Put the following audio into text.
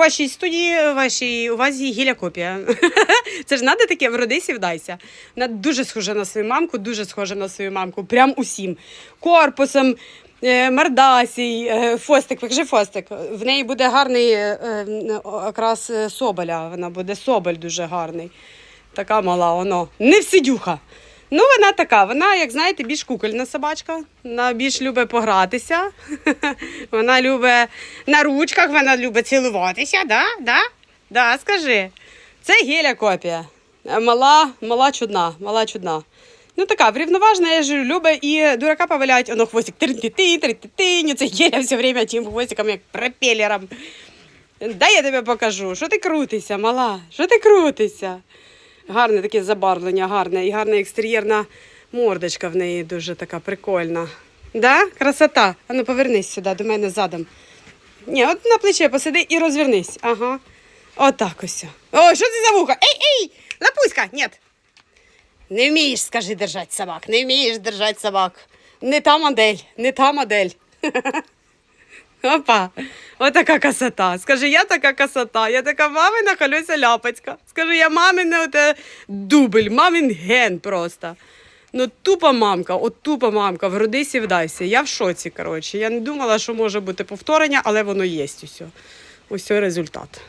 вашій студії, вашій увазі гілякопія. Це ж надо таке в родисі вдайся. Вона дуже схожа на свою мамку, дуже схожа на свою мамку. Прям усім. Корпусом, е, мордасій, е, фостик, покажи фостик. В неї буде гарний окрас е, соболя. Вона буде соболь дуже гарний. Така мала, воно. Не всидюха. Ну, вона така, вона, як знаєте, більш кукольна собачка. Вона більш любить погратися. Вона любить на ручках, вона любить цілуватися, да? Да? Да, скажи. Це геля копія. Е, Мала, мала чудна, мала чудна. Ну така, врівноважна, я ж любить і дурака повалять, воно хвостик трин-ти-ти, трин-ти-ти, це геля все время тим хвостиком, як пропелером. Дай я тебе покажу, що ти крутишся, мала, що ти крутишся. Гарне таке забарвлення, гарне і гарна екстер'єрна мордочка в неї дуже така прикольна. Да? Красота. А ну повернись сюди до мене задом. Ні, от на плече посиди і розвернись. Ага. Отак ось. Ой, що це за вухо? Ей, ей! Лапуська! Ні. Не вмієш, скажи, держати собак. Не вмієш держати собак. Не та модель, не та модель. Опа, отака красота. Скажи, я така красота, я така мамина халюся ляпацька. Скажи, я мамина оте дубль, мамин ген просто. Ну, тупа мамка, от тупа мамка, в родисі вдайся. Я в шоці, коротше. Я не думала, що може бути повторення, але воно є. Усе. Ось результат.